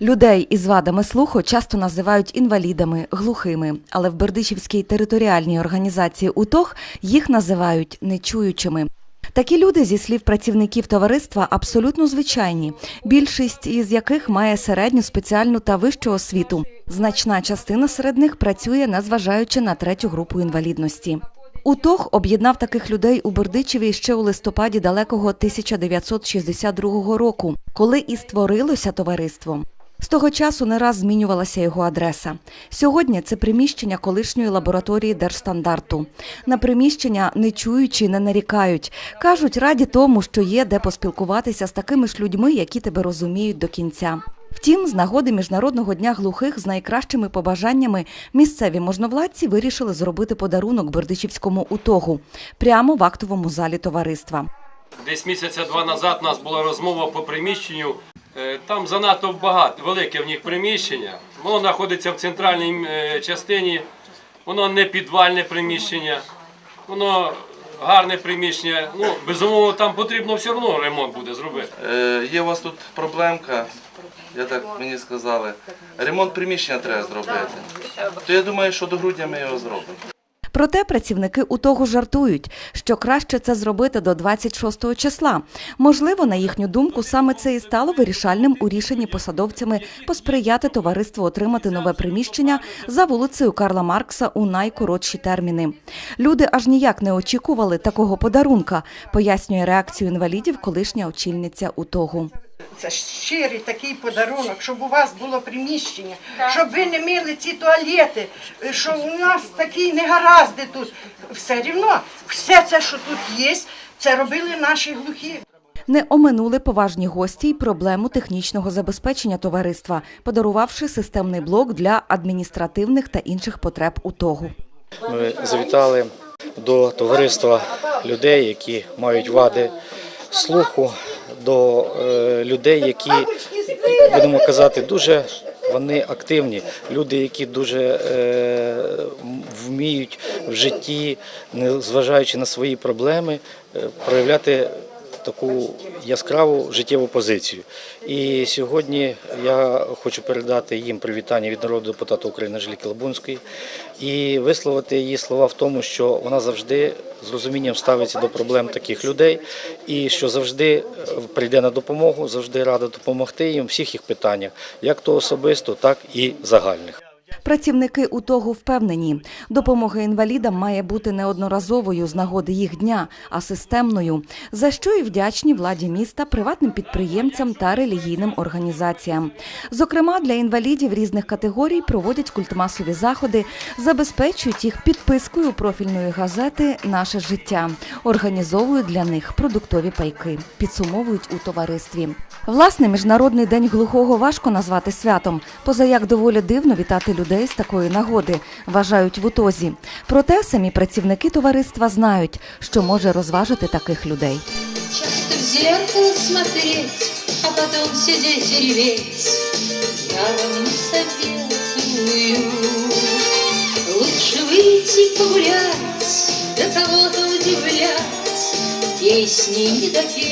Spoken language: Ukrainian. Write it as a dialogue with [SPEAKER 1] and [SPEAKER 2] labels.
[SPEAKER 1] Людей із вадами слуху часто називають інвалідами, глухими, але в Бердичівській територіальній організації УТОГ їх називають нечуючими. Такі люди, зі слів працівників товариства, абсолютно звичайні, більшість із яких має середню, спеціальну та вищу освіту. Значна частина серед них працює, незважаючи на третю групу інвалідності. УТОГ об'єднав таких людей у Бердичеві ще у листопаді далекого 1962 року, коли і створилося товариство. З того часу не раз змінювалася його адреса. Сьогодні це приміщення колишньої лабораторії Держстандарту. На приміщення не чуючи, не нарікають. Кажуть, раді тому, що є де поспілкуватися з такими ж людьми, які тебе розуміють до кінця. Втім, з нагоди Міжнародного дня глухих з найкращими побажаннями місцеві можновладці вирішили зробити подарунок Бердичівському утогу прямо в актовому залі товариства.
[SPEAKER 2] Десь місяця два назад у нас була розмова по приміщенню. Е, Там занадто багато, велике в них приміщення. Воно знаходиться в центральній е, частині, воно не підвальне приміщення, воно гарне приміщення. Ну, безумовно, там потрібно все одно ремонт буде зробити.
[SPEAKER 3] Е, є у вас тут проблемка, я так мені сказали. Ремонт приміщення треба зробити. То я думаю, що до грудня ми його зробимо.
[SPEAKER 1] Проте працівники УТОГу жартують, що краще це зробити до 26 числа. Можливо, на їхню думку, саме це і стало вирішальним у рішенні посадовцями посприяти товариству отримати нове приміщення за вулицею Карла Маркса у найкоротші терміни. Люди аж ніяк не очікували такого подарунка, пояснює реакцію інвалідів колишня очільниця УТОГу.
[SPEAKER 4] Це щирий такий подарунок, щоб у вас було приміщення, щоб ви не мили ці туалети, що у нас такі негаразди тут. Все рівно, все це, що тут є, це робили наші глухі.
[SPEAKER 1] Не оминули поважні гості й проблему технічного забезпечення товариства, подарувавши системний блок для адміністративних та інших потреб УТОГу.
[SPEAKER 5] Ми завітали до товариства людей, які мають вади слуху, до е, людей, які будемо казати, дуже вони активні. Люди, які дуже е, вміють в житті, не зважаючи на свої проблеми, е, проявляти таку яскраву життєву позицію. І сьогодні я хочу передати їм привітання від народного депутата України Анжеліки Лабунської і висловити її слова в тому, що вона завжди з розумінням ставиться до проблем таких людей, і що завжди е, прийде на допомогу, завжди рада допомогти їм в всіх їх питаннях, як то особисто, так і загальних.
[SPEAKER 1] Працівники УТОГу впевнені, допомога інвалідам має бути неодноразовою з нагоди їх дня, а системною, за що і вдячні владі міста, приватним підприємцям та релігійним організаціям. Зокрема, для інвалідів різних категорій проводять культмасові заходи, забезпечують їх підпискою профільної газети Наше життя, організовують для них продуктові пайки, підсумовують у товаристві. Власне, міжнародний день глухого важко назвати святом, поза як доволі дивно вітати людей з такої нагоди, вважають в УТОЗі. Проте самі працівники товариства знають, що може розважити таких людей.
[SPEAKER 6] Часто в зеркало смотреть, а потом сидеть и реветь. Я вам не советую. Лучше выйти погулять, да кого-то удивлять, Песни не допетаю.